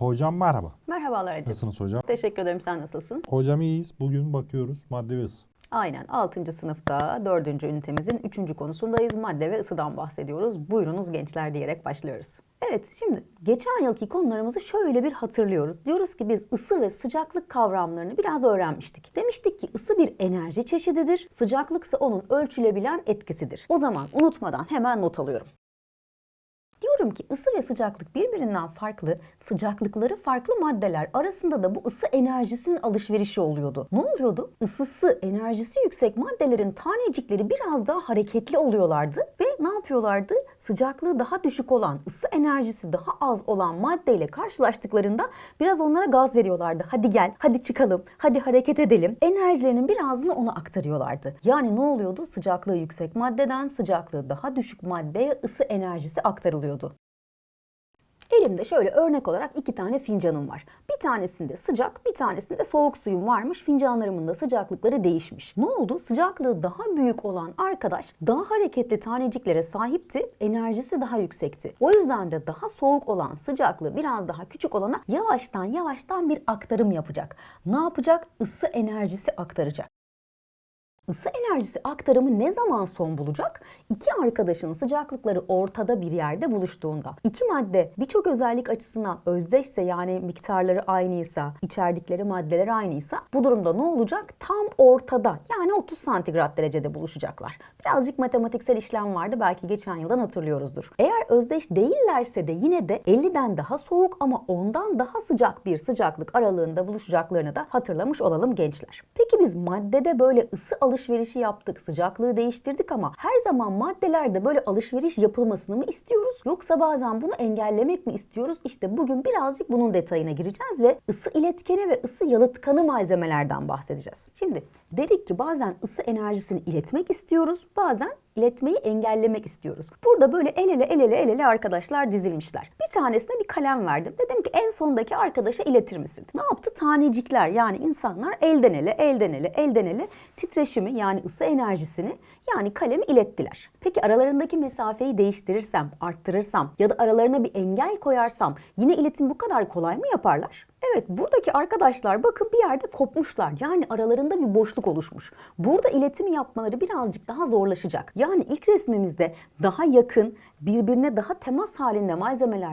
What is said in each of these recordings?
Hocam merhaba. Merhabalar Acım. Nasılsınız hocam? Teşekkür ederim. Sen nasılsın? Hocam iyiyiz. Bugün bakıyoruz madde ve ısı. Aynen 6. sınıfta 4. ünitemizin 3. konusundayız. Madde ve ısıdan bahsediyoruz. Buyurunuz gençler diyerek başlıyoruz. Evet şimdi geçen yılki konularımızı şöyle bir hatırlıyoruz. Diyoruz ki biz ısı ve sıcaklık kavramlarını biraz öğrenmiştik. Demiştik ki ısı bir enerji çeşididir. Sıcaklıksa onun ölçülebilen etkisidir. O zaman unutmadan hemen not alıyorum. Diyorum ki ısı ve sıcaklık birbirinden farklı, sıcaklıkları farklı maddeler arasında da bu ısı enerjisinin alışverişi oluyordu. Ne oluyordu? Isısı, enerjisi yüksek maddelerin tanecikleri biraz daha hareketli oluyorlardı ve ne yapıyorlardı? Sıcaklığı daha düşük olan, ısı enerjisi daha az olan maddeyle karşılaştıklarında biraz onlara gaz veriyorlardı. Hadi gel, hadi çıkalım, hadi hareket edelim. Enerjilerinin birazını ona aktarıyorlardı. Yani ne oluyordu? Sıcaklığı yüksek maddeden sıcaklığı daha düşük maddeye ısı enerjisi aktarılıyordu. Elimde şöyle örnek olarak iki tane fincanım var. Bir tanesinde sıcak, bir tanesinde soğuk suyum varmış. Fincanlarımın da sıcaklıkları değişmiş. Ne oldu? Sıcaklığı daha büyük olan arkadaş daha hareketli taneciklere sahipti. Enerjisi daha yüksekti. O yüzden de daha soğuk olan sıcaklığı biraz daha küçük olana yavaştan yavaştan bir aktarım yapacak. Ne yapacak? Isı enerjisi aktaracak. Isı enerjisi aktarımı ne zaman son bulacak? İki arkadaşın sıcaklıkları ortada bir yerde buluştuğunda. İki madde birçok özellik açısından özdeşse yani miktarları aynıysa, içerdikleri maddeler aynıysa bu durumda ne olacak? Tam ortada yani 30 santigrat derecede buluşacaklar. Birazcık matematiksel işlem vardı belki geçen yıldan hatırlıyoruzdur. Eğer özdeş değillerse de yine de 50'den daha soğuk ama ondan daha sıcak bir sıcaklık aralığında buluşacaklarını da hatırlamış olalım gençler. Peki biz maddede böyle ısı alışverişi yaptık, sıcaklığı değiştirdik ama her zaman maddelerde böyle alışveriş yapılmasını mı istiyoruz yoksa bazen bunu engellemek mi istiyoruz? İşte bugün birazcık bunun detayına gireceğiz ve ısı iletkeni ve ısı yalıtkanı malzemelerden bahsedeceğiz. Şimdi dedik ki bazen ısı enerjisini iletmek istiyoruz, bazen iletmeyi engellemek istiyoruz. Burada böyle el ele el ele el ele arkadaşlar dizilmişler. Bir tanesine bir kalem verdim. Dedim ki en sondaki arkadaşa iletir misin? Ne yaptı? Tanecikler yani insanlar elden ele elden ele elden ele titreşimi yani ısı enerjisini yani kalemi ilettiler. Peki aralarındaki mesafeyi değiştirirsem, arttırırsam ya da aralarına bir engel koyarsam yine iletim bu kadar kolay mı yaparlar? Evet buradaki arkadaşlar bakın bir yerde kopmuşlar. Yani aralarında bir boşluk oluşmuş. Burada iletimi yapmaları birazcık daha zorlaşacak. Yani ilk resmimizde daha yakın, birbirine daha temas halinde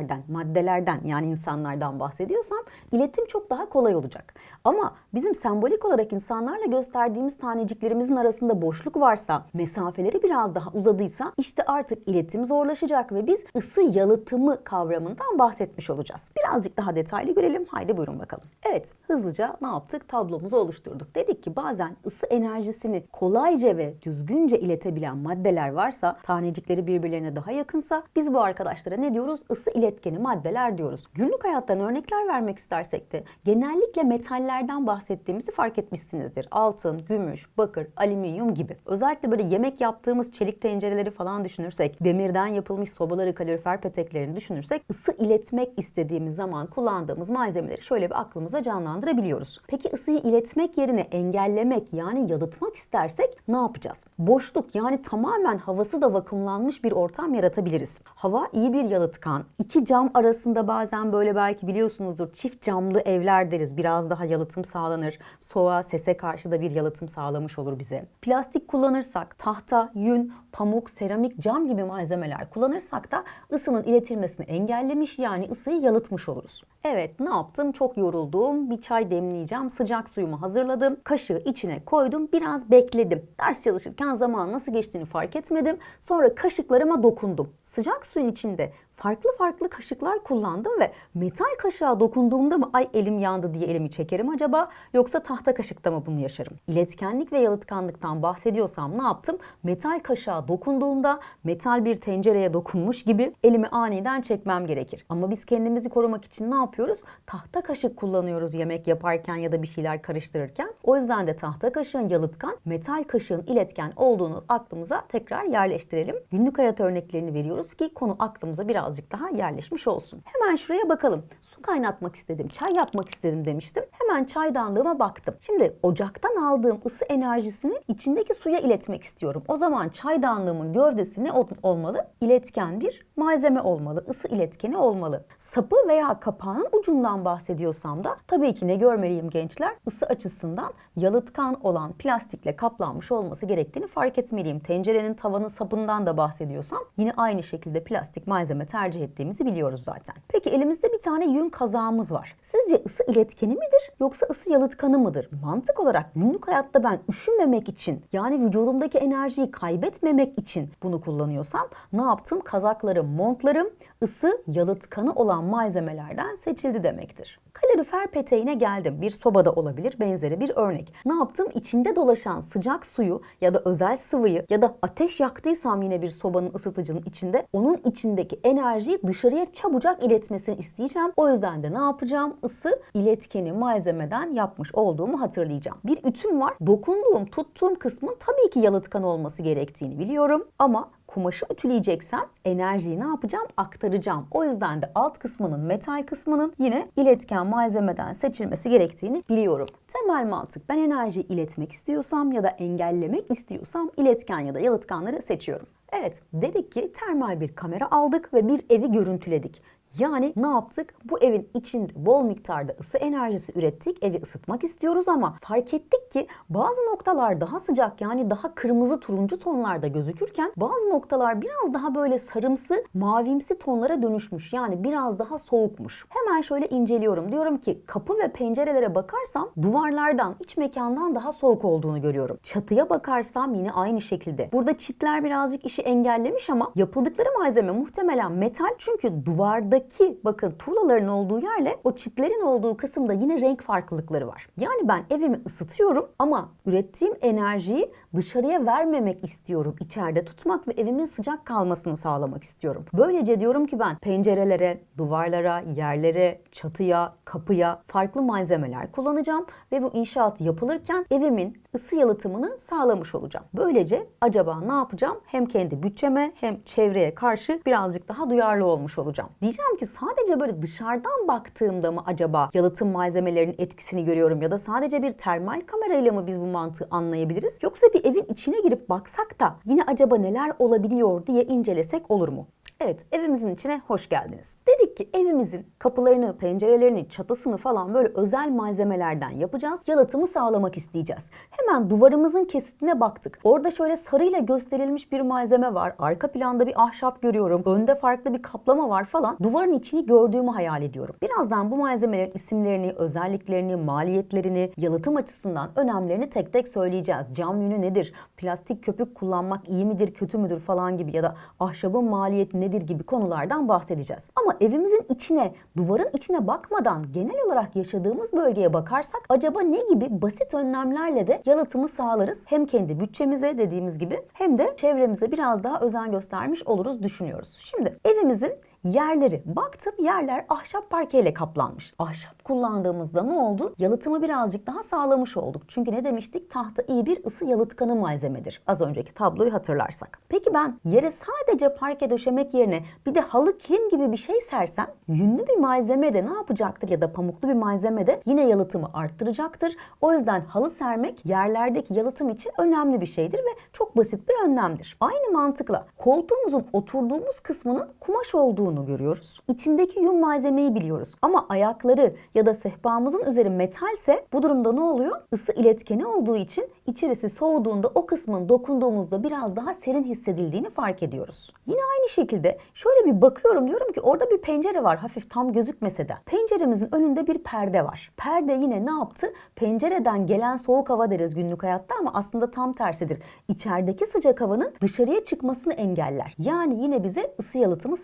malzemelerden, maddelerden yani insanlardan bahsediyorsam iletim çok daha kolay olacak. Ama bizim sembolik olarak insanlarla gösterdiğimiz taneciklerimizin arasında boşluk varsa, mesafeleri biraz daha uzadıysa işte artık iletim zorlaşacak ve biz ısı yalıtımı kavramından bahsetmiş olacağız. Birazcık daha detaylı görelim. Haydi buyurun bakalım. Evet, hızlıca ne yaptık? Tablomuzu oluşturduk. Dedik ki bazen ısı enerjisini kolayca ve düzgünce iletebilen maddeler varsa, tanecikleri birbirlerine daha yakınsa biz bu arkadaşlara ne diyoruz? Isı iletkeni maddeler diyoruz. Günlük hayattan örnekler vermek istersek de genellikle metallerden bahsettiğimizi fark etmişsinizdir. Altın, gümüş, bakır, alüminyum gibi. Özellikle böyle yemek yaptığımız çelik tencereleri falan düşünürsek, demirden yapılmış sobaları, kalorifer peteklerini düşünürsek ısı iletmek istediğimiz zaman kullandığımız malzemeleri şöyle bir aklımıza canlandırabiliyoruz. Peki ısıyı iletmek yerine engellemek yani yalıtmak istersek ne yapacağız? Boşluk yani tamamen havası da vakumlanmış bir ortam yaratabiliriz. Hava iyi bir yalıtkan. İki cam arasında bazen böyle belki biliyorsunuzdur çift camlı evler deriz. Biraz daha yalıtım sağlanır. Soğuğa, sese karşı da bir yalıtım sağlamış olur bize. Plastik kullanırsak tahta, yün, pamuk, seramik, cam gibi malzemeler kullanırsak da ısının iletilmesini engellemiş yani ısıyı yalıtmış oluruz. Evet ne yaptım? Çok yoruldum. Bir çay demleyeceğim. Sıcak suyumu hazırladım. Kaşığı içine koydum. Biraz bekledim. Ders çalışırken zaman nasıl geçtiğini fark etmedim. Sonra kaşıklarıma dokundum. Sıcak suyun içinde farklı farklı kaşıklar kullandım ve metal kaşığa dokunduğumda mı ay elim yandı diye elimi çekerim acaba yoksa tahta kaşıkta mı bunu yaşarım? İletkenlik ve yalıtkanlıktan bahsediyorsam ne yaptım? Metal kaşığa dokunduğumda metal bir tencereye dokunmuş gibi elimi aniden çekmem gerekir. Ama biz kendimizi korumak için ne yapıyoruz? Tahta kaşık kullanıyoruz yemek yaparken ya da bir şeyler karıştırırken. O yüzden de tahta kaşığın yalıtkan, metal kaşığın iletken olduğunu aklımıza tekrar yerleştirelim. Günlük hayat örneklerini veriyoruz ki konu aklımıza biraz birazcık daha yerleşmiş olsun. Hemen şuraya bakalım. Su kaynatmak istedim, çay yapmak istedim demiştim. Hemen çaydanlığıma baktım. Şimdi ocaktan aldığım ısı enerjisini içindeki suya iletmek istiyorum. O zaman çaydanlığımın gövdesi ne ol- olmalı? İletken bir malzeme olmalı, ısı iletkeni olmalı. Sapı veya kapağının ucundan bahsediyorsam da tabii ki ne görmeliyim gençler? Isı açısından yalıtkan olan plastikle kaplanmış olması gerektiğini fark etmeliyim. Tencerenin tavanın sapından da bahsediyorsam yine aynı şekilde plastik malzeme tercih ettiğimizi biliyoruz zaten. Peki elimizde bir tane yün kazağımız var. Sizce ısı iletkeni midir yoksa ısı yalıtkanı mıdır? Mantık olarak günlük hayatta ben üşümemek için yani vücudumdaki enerjiyi kaybetmemek için bunu kullanıyorsam ne yaptım? Kazaklarım, montlarım ısı yalıtkanı olan malzemelerden seçildi demektir. Kalorifer peteğine geldim. Bir sobada olabilir benzeri bir örnek. Ne yaptım? İçinde dolaşan sıcak suyu ya da özel sıvıyı ya da ateş yaktıysam yine bir sobanın ısıtıcının içinde onun içindeki enerjiyi dışarıya çabucak iletmesini isteyeceğim. O yüzden de ne yapacağım? Isı iletkeni malzemeden yapmış olduğumu hatırlayacağım. Bir ütüm var. Dokunduğum, tuttuğum kısmın tabii ki yalıtkan olması gerektiğini biliyorum ama kumaşı ütüleyeceksem enerjiyi ne yapacağım? Aktaracağım. O yüzden de alt kısmının, metal kısmının yine iletken malzemeden seçilmesi gerektiğini biliyorum. Temel mantık ben enerjiyi iletmek istiyorsam ya da engellemek istiyorsam iletken ya da yalıtkanları seçiyorum. Evet dedik ki termal bir kamera aldık ve bir evi görüntüledik. Yani ne yaptık? Bu evin içinde bol miktarda ısı enerjisi ürettik. Evi ısıtmak istiyoruz ama fark ettik ki bazı noktalar daha sıcak yani daha kırmızı turuncu tonlarda gözükürken bazı noktalar biraz daha böyle sarımsı, mavimsi tonlara dönüşmüş. Yani biraz daha soğukmuş. Hemen şöyle inceliyorum. Diyorum ki kapı ve pencerelere bakarsam duvarlardan, iç mekandan daha soğuk olduğunu görüyorum. Çatıya bakarsam yine aynı şekilde. Burada çitler birazcık işi engellemiş ama yapıldıkları malzeme muhtemelen metal çünkü duvarda Buradaki bakın tuğlaların olduğu yerle o çitlerin olduğu kısımda yine renk farklılıkları var. Yani ben evimi ısıtıyorum ama ürettiğim enerjiyi dışarıya vermemek istiyorum. İçeride tutmak ve evimin sıcak kalmasını sağlamak istiyorum. Böylece diyorum ki ben pencerelere, duvarlara, yerlere, çatıya, kapıya farklı malzemeler kullanacağım ve bu inşaat yapılırken evimin ısı yalıtımını sağlamış olacağım. Böylece acaba ne yapacağım? Hem kendi bütçeme hem çevreye karşı birazcık daha duyarlı olmuş olacağım. Diyeceğim ki sadece böyle dışarıdan baktığımda mı acaba yalıtım malzemelerinin etkisini görüyorum ya da sadece bir termal kamerayla mı biz bu mantığı anlayabiliriz? Yoksa bir evin içine girip baksak da yine acaba neler olabiliyor diye incelesek olur mu? Evet, evimizin içine hoş geldiniz. Dedik ki evimizin kapılarını, pencerelerini, çatısını falan böyle özel malzemelerden yapacağız. Yalıtımı sağlamak isteyeceğiz. Hemen duvarımızın kesitine baktık. Orada şöyle sarıyla gösterilmiş bir malzeme var. Arka planda bir ahşap görüyorum. Önde farklı bir kaplama var falan. Duvarın içini gördüğümü hayal ediyorum. Birazdan bu malzemelerin isimlerini, özelliklerini, maliyetlerini, yalıtım açısından önemlerini tek tek söyleyeceğiz. Cam yünü nedir? Plastik köpük kullanmak iyi midir, kötü müdür falan gibi ya da ahşabın maliyeti nedir gibi konulardan bahsedeceğiz. Ama evimizin içine, duvarın içine bakmadan genel olarak yaşadığımız bölgeye bakarsak acaba ne gibi basit önlemlerle de yalıtımı sağlarız? Hem kendi bütçemize dediğimiz gibi hem de çevremize biraz daha özen göstermiş oluruz düşünüyoruz. Şimdi evimizin yerleri. Baktım yerler ahşap parkeyle kaplanmış. Ahşap kullandığımızda ne oldu? Yalıtımı birazcık daha sağlamış olduk. Çünkü ne demiştik? Tahta iyi bir ısı yalıtkanı malzemedir. Az önceki tabloyu hatırlarsak. Peki ben yere sadece parke döşemek yerine bir de halı kilim gibi bir şey sersem yünlü bir malzeme de ne yapacaktır ya da pamuklu bir malzeme de yine yalıtımı arttıracaktır. O yüzden halı sermek yerlerdeki yalıtım için önemli bir şeydir ve çok basit bir önlemdir. Aynı mantıkla koltuğumuzun oturduğumuz kısmının kumaş olduğunu görüyoruz. İçindeki yün malzemeyi biliyoruz. Ama ayakları ya da sehpamızın üzeri metalse bu durumda ne oluyor? Isı iletkeni olduğu için içerisi soğuduğunda o kısmın dokunduğumuzda biraz daha serin hissedildiğini fark ediyoruz. Yine aynı şekilde şöyle bir bakıyorum diyorum ki orada bir pencere var hafif tam gözükmese de. Penceremizin önünde bir perde var. Perde yine ne yaptı? Pencereden gelen soğuk hava deriz günlük hayatta ama aslında tam tersidir. İçerideki sıcak havanın dışarıya çıkmasını engeller. Yani yine bize ısı yalıtımı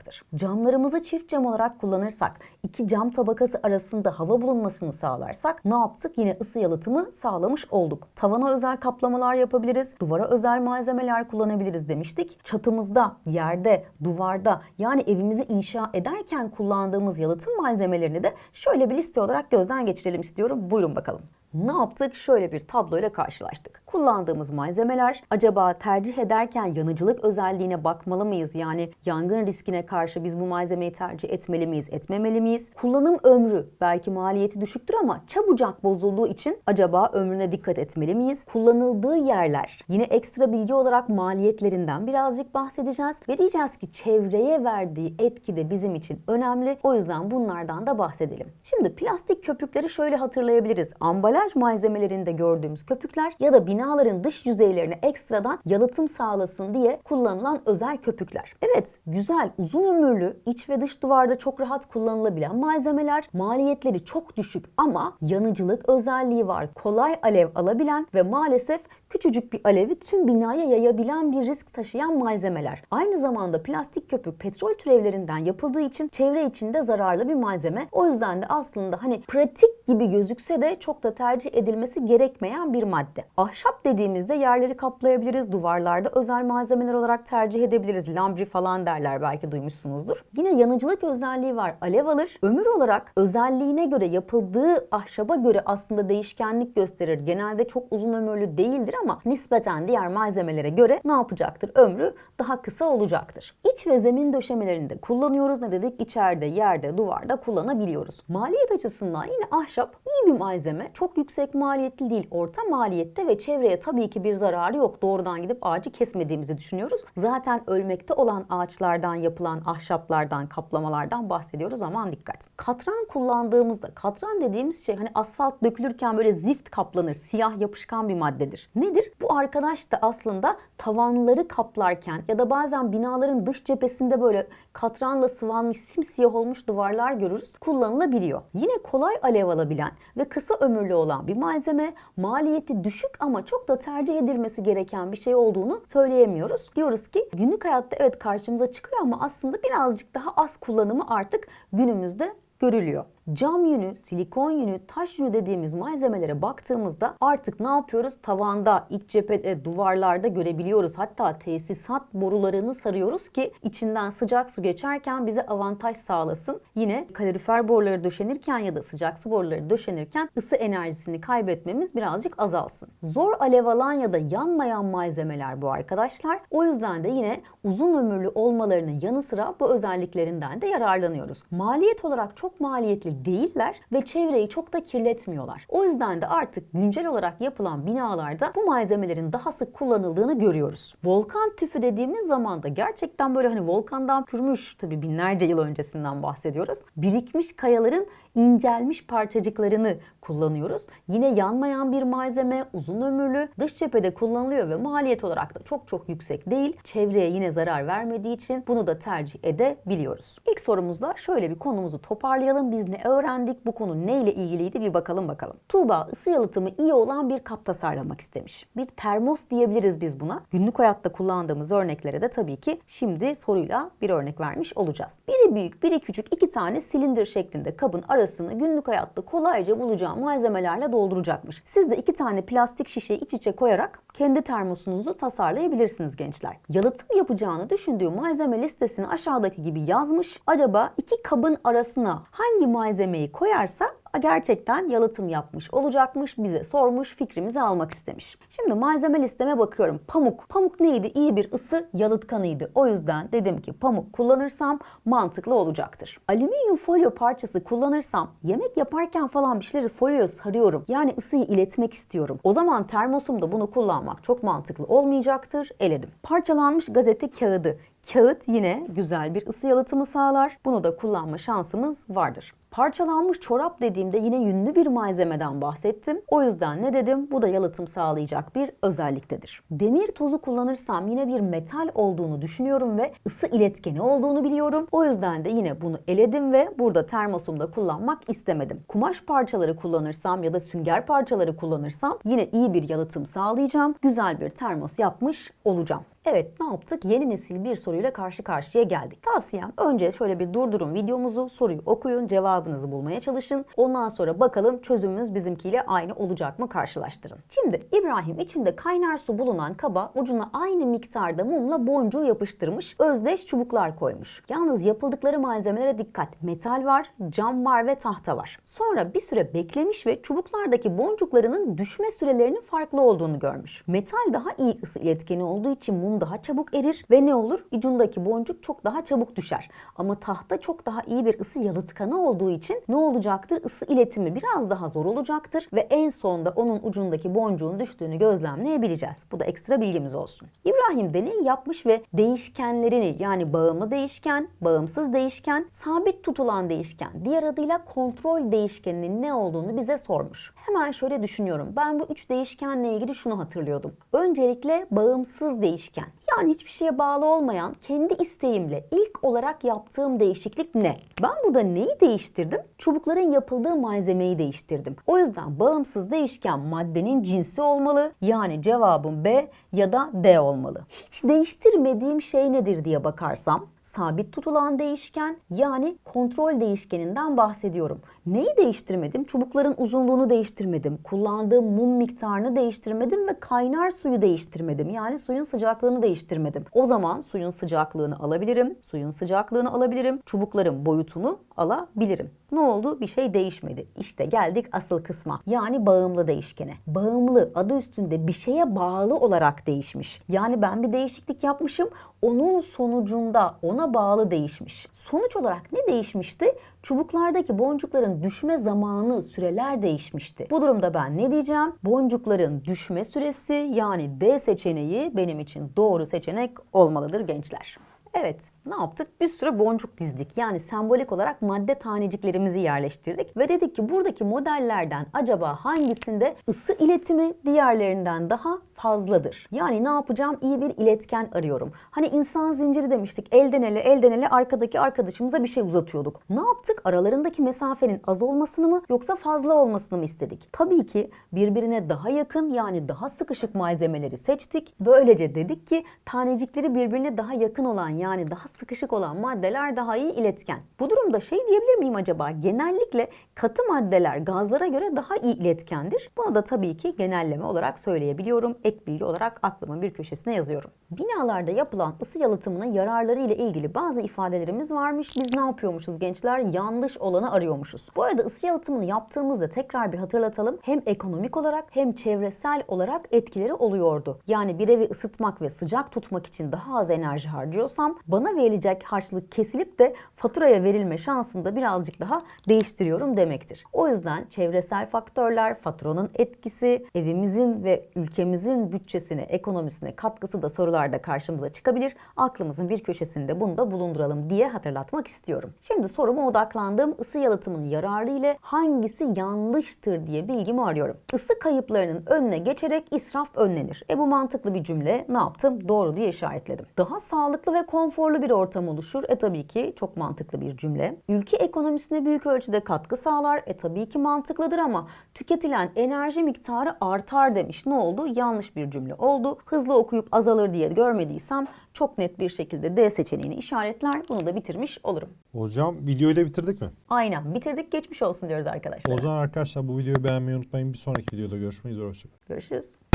sağlayacaktır. Camlarımızı çift cam olarak kullanırsak, iki cam tabakası arasında hava bulunmasını sağlarsak ne yaptık? Yine ısı yalıtımı sağlamış olduk. Tavana özel kaplamalar yapabiliriz, duvara özel malzemeler kullanabiliriz demiştik. Çatımızda, yerde, duvarda yani evimizi inşa ederken kullandığımız yalıtım malzemelerini de şöyle bir liste olarak gözden geçirelim istiyorum. Buyurun bakalım. Ne yaptık? Şöyle bir tabloyla karşılaştık. Kullandığımız malzemeler acaba tercih ederken yanıcılık özelliğine bakmalı mıyız? Yani yangın riskine karşı biz bu malzemeyi tercih etmeli miyiz, etmemeli miyiz? Kullanım ömrü belki maliyeti düşüktür ama çabucak bozulduğu için acaba ömrüne dikkat etmeli miyiz? Kullanıldığı yerler yine ekstra bilgi olarak maliyetlerinden birazcık bahsedeceğiz ve diyeceğiz ki çevreye verdiği etki de bizim için önemli. O yüzden bunlardan da bahsedelim. Şimdi plastik köpükleri şöyle hatırlayabiliriz. Ambalaj malzemelerinde gördüğümüz köpükler ya da binaların dış yüzeylerine ekstradan yalıtım sağlasın diye kullanılan özel köpükler. Evet, güzel, uzun ömürlü, iç ve dış duvarda çok rahat kullanılabilen malzemeler. Maliyetleri çok düşük ama yanıcılık özelliği var. Kolay alev alabilen ve maalesef küçücük bir alevi tüm binaya yayabilen bir risk taşıyan malzemeler. Aynı zamanda plastik köpük petrol türevlerinden yapıldığı için çevre için de zararlı bir malzeme. O yüzden de aslında hani pratik gibi gözükse de çok da tercih edilmesi gerekmeyen bir madde. Ahşap dediğimizde yerleri kaplayabiliriz. Duvarlarda özel malzemeler olarak tercih edebiliriz. Lambri falan derler belki duymuşsunuzdur. Yine yanıcılık özelliği var. Alev alır. Ömür olarak özelliğine göre yapıldığı ahşaba göre aslında değişkenlik gösterir. Genelde çok uzun ömürlü değildir ama nispeten diğer malzemelere göre ne yapacaktır? Ömrü daha kısa olacaktır. İç ve zemin döşemelerinde kullanıyoruz. Ne dedik? İçeride, yerde, duvarda kullanabiliyoruz. Maliyet açısından yine ahşap iyi bir malzeme. Çok yüksek maliyetli değil. Orta maliyette ve çevreye tabii ki bir zararı yok. Doğrudan gidip ağacı kesmediğimizi düşünüyoruz. Zaten ölmekte olan ağaçlardan yapılan ahşaplardan, kaplamalardan bahsediyoruz. Aman dikkat. Katran kullandığımızda, katran dediğimiz şey hani asfalt dökülürken böyle zift kaplanır. Siyah yapışkan bir maddedir. Nedir? Bu arkadaş da aslında tavanları kaplarken ya da bazen binaların dış cephesinde böyle katranla sıvanmış simsiyah olmuş duvarlar görürüz. Kullanılabiliyor. Yine kolay alev alabilen ve kısa ömürlü olan bir malzeme. Maliyeti düşük ama çok da tercih edilmesi gereken bir şey olduğunu söyleyemiyoruz. Diyoruz ki günlük hayatta evet karşımıza çıkıyor ama aslında birazcık daha az kullanımı artık günümüzde görülüyor. Cam yünü, silikon yünü, taş yünü dediğimiz malzemelere baktığımızda artık ne yapıyoruz? Tavanda, iç cephede, duvarlarda görebiliyoruz. Hatta tesisat borularını sarıyoruz ki içinden sıcak su geçerken bize avantaj sağlasın. Yine kalorifer boruları döşenirken ya da sıcak su boruları döşenirken ısı enerjisini kaybetmemiz birazcık azalsın. Zor alev alan ya da yanmayan malzemeler bu arkadaşlar. O yüzden de yine uzun ömürlü olmalarının yanı sıra bu özelliklerinden de yararlanıyoruz. Maliyet olarak çok maliyetli değiller ve çevreyi çok da kirletmiyorlar. O yüzden de artık güncel olarak yapılan binalarda bu malzemelerin daha sık kullanıldığını görüyoruz. Volkan tüfü dediğimiz zaman da gerçekten böyle hani volkandan pürmüş tabii binlerce yıl öncesinden bahsediyoruz. Birikmiş kayaların incelmiş parçacıklarını kullanıyoruz. Yine yanmayan bir malzeme, uzun ömürlü, dış cephede kullanılıyor ve maliyet olarak da çok çok yüksek değil. Çevreye yine zarar vermediği için bunu da tercih edebiliyoruz. İlk sorumuzda şöyle bir konumuzu toparlayalım. Biz ne öğrendik? Bu konu neyle ilgiliydi? Bir bakalım bakalım. Tuğba ısı yalıtımı iyi olan bir kap tasarlamak istemiş. Bir termos diyebiliriz biz buna. Günlük hayatta kullandığımız örneklere de tabii ki şimdi soruyla bir örnek vermiş olacağız. Biri büyük, biri küçük iki tane silindir şeklinde kabın arasını günlük hayatta kolayca bulacağı malzemelerle dolduracakmış. Siz de iki tane plastik şişeyi iç içe koyarak kendi termosunuzu tasarlayabilirsiniz gençler. Yalıtım yapacağını düşündüğü malzeme listesini aşağıdaki gibi yazmış. Acaba iki kabın arasına hangi malzemeyi koyarsa gerçekten yalıtım yapmış olacakmış. Bize sormuş, fikrimizi almak istemiş. Şimdi malzeme listeme bakıyorum. Pamuk. Pamuk neydi? İyi bir ısı yalıtkanıydı. O yüzden dedim ki pamuk kullanırsam mantıklı olacaktır. Alüminyum folyo parçası kullanırsam yemek yaparken falan bir şeyleri folyoya sarıyorum. Yani ısıyı iletmek istiyorum. O zaman termosumda bunu kullanmak çok mantıklı olmayacaktır. Eledim. Parçalanmış gazete kağıdı. Kağıt yine güzel bir ısı yalıtımı sağlar. Bunu da kullanma şansımız vardır. Parçalanmış çorap dediğimde yine yünlü bir malzemeden bahsettim. O yüzden ne dedim? Bu da yalıtım sağlayacak bir özelliktedir. Demir tozu kullanırsam yine bir metal olduğunu düşünüyorum ve ısı iletkeni olduğunu biliyorum. O yüzden de yine bunu eledim ve burada termosumda kullanmak istemedim. Kumaş parçaları kullanırsam ya da sünger parçaları kullanırsam yine iyi bir yalıtım sağlayacağım. Güzel bir termos yapmış olacağım. Evet ne yaptık? Yeni nesil bir soruyla karşı karşıya geldik. Tavsiyem önce şöyle bir durdurun videomuzu, soruyu okuyun, cevabı cevabınızı bulmaya çalışın. Ondan sonra bakalım çözümünüz bizimkiyle aynı olacak mı karşılaştırın. Şimdi İbrahim içinde kaynar su bulunan kaba ucuna aynı miktarda mumla boncuğu yapıştırmış. Özdeş çubuklar koymuş. Yalnız yapıldıkları malzemelere dikkat. Metal var, cam var ve tahta var. Sonra bir süre beklemiş ve çubuklardaki boncuklarının düşme sürelerinin farklı olduğunu görmüş. Metal daha iyi ısı iletkeni olduğu için mum daha çabuk erir ve ne olur? Ucundaki boncuk çok daha çabuk düşer. Ama tahta çok daha iyi bir ısı yalıtkanı olduğu için ne olacaktır? Isı iletimi biraz daha zor olacaktır ve en sonunda onun ucundaki boncuğun düştüğünü gözlemleyebileceğiz. Bu da ekstra bilgimiz olsun. İbrahim deney yapmış ve değişkenlerini yani bağımlı değişken, bağımsız değişken, sabit tutulan değişken, diğer adıyla kontrol değişkeninin ne olduğunu bize sormuş. Hemen şöyle düşünüyorum. Ben bu üç değişkenle ilgili şunu hatırlıyordum. Öncelikle bağımsız değişken. Yani hiçbir şeye bağlı olmayan, kendi isteğimle ilk olarak yaptığım değişiklik ne? Ben burada neyi değiştirdim? Çubukların yapıldığı malzemeyi değiştirdim. O yüzden bağımsız değişken maddenin cinsi olmalı. Yani cevabım B ya da D olmalı. Hiç değiştirmediğim şey nedir diye bakarsam sabit tutulan değişken yani kontrol değişkeninden bahsediyorum. Neyi değiştirmedim? Çubukların uzunluğunu değiştirmedim. Kullandığım mum miktarını değiştirmedim ve kaynar suyu değiştirmedim. Yani suyun sıcaklığını değiştirmedim. O zaman suyun sıcaklığını alabilirim. Suyun sıcaklığını alabilirim. Çubukların boyutunu alabilirim. Ne oldu? Bir şey değişmedi. İşte geldik asıl kısma. Yani bağımlı değişkene. Bağımlı adı üstünde bir şeye bağlı olarak değişmiş. Yani ben bir değişiklik yapmışım. Onun sonucunda ona bağlı değişmiş. Sonuç olarak ne değişmişti? Çubuklardaki boncukların düşme zamanı, süreler değişmişti. Bu durumda ben ne diyeceğim? Boncukların düşme süresi yani D seçeneği benim için doğru seçenek olmalıdır gençler. Evet, ne yaptık? Bir sürü boncuk dizdik. Yani sembolik olarak madde taneciklerimizi yerleştirdik ve dedik ki buradaki modellerden acaba hangisinde ısı iletimi diğerlerinden daha fazladır? Yani ne yapacağım? İyi bir iletken arıyorum. Hani insan zinciri demiştik. Elden ele, elden ele arkadaki arkadaşımıza bir şey uzatıyorduk. Ne yaptık? Aralarındaki mesafenin az olmasını mı yoksa fazla olmasını mı istedik? Tabii ki birbirine daha yakın yani daha sıkışık malzemeleri seçtik. Böylece dedik ki tanecikleri birbirine daha yakın olan yani daha sıkışık olan maddeler daha iyi iletken. Bu durumda şey diyebilir miyim acaba? Genellikle katı maddeler gazlara göre daha iyi iletkendir. Bunu da tabii ki genelleme olarak söyleyebiliyorum. Ek bilgi olarak aklımın bir köşesine yazıyorum. Binalarda yapılan ısı yalıtımının yararları ile ilgili bazı ifadelerimiz varmış. Biz ne yapıyormuşuz gençler? Yanlış olanı arıyormuşuz. Bu arada ısı yalıtımını yaptığımızda tekrar bir hatırlatalım. Hem ekonomik olarak hem çevresel olarak etkileri oluyordu. Yani bir evi ısıtmak ve sıcak tutmak için daha az enerji harcıyorsam bana verilecek harçlık kesilip de faturaya verilme şansını da birazcık daha değiştiriyorum demektir. O yüzden çevresel faktörler, faturanın etkisi, evimizin ve ülkemizin bütçesine, ekonomisine katkısı da sorularda karşımıza çıkabilir. Aklımızın bir köşesinde bunu da bulunduralım diye hatırlatmak istiyorum. Şimdi soruma odaklandığım ısı yalıtımının yararı ile hangisi yanlıştır diye bilgimi arıyorum. Isı kayıplarının önüne geçerek israf önlenir. E bu mantıklı bir cümle. Ne yaptım? Doğru diye işaretledim. Daha sağlıklı ve konforlu bir ortam oluşur. E tabii ki çok mantıklı bir cümle. Ülke ekonomisine büyük ölçüde katkı sağlar. E tabii ki mantıklıdır ama tüketilen enerji miktarı artar demiş. Ne oldu? Yanlış bir cümle oldu. Hızlı okuyup azalır diye görmediysem çok net bir şekilde D seçeneğini işaretler. Bunu da bitirmiş olurum. Hocam videoyu da bitirdik mi? Aynen bitirdik. Geçmiş olsun diyoruz arkadaşlar. O zaman arkadaşlar bu videoyu beğenmeyi unutmayın. Bir sonraki videoda görüşmek üzere. Hoşçakalın. Görüşürüz.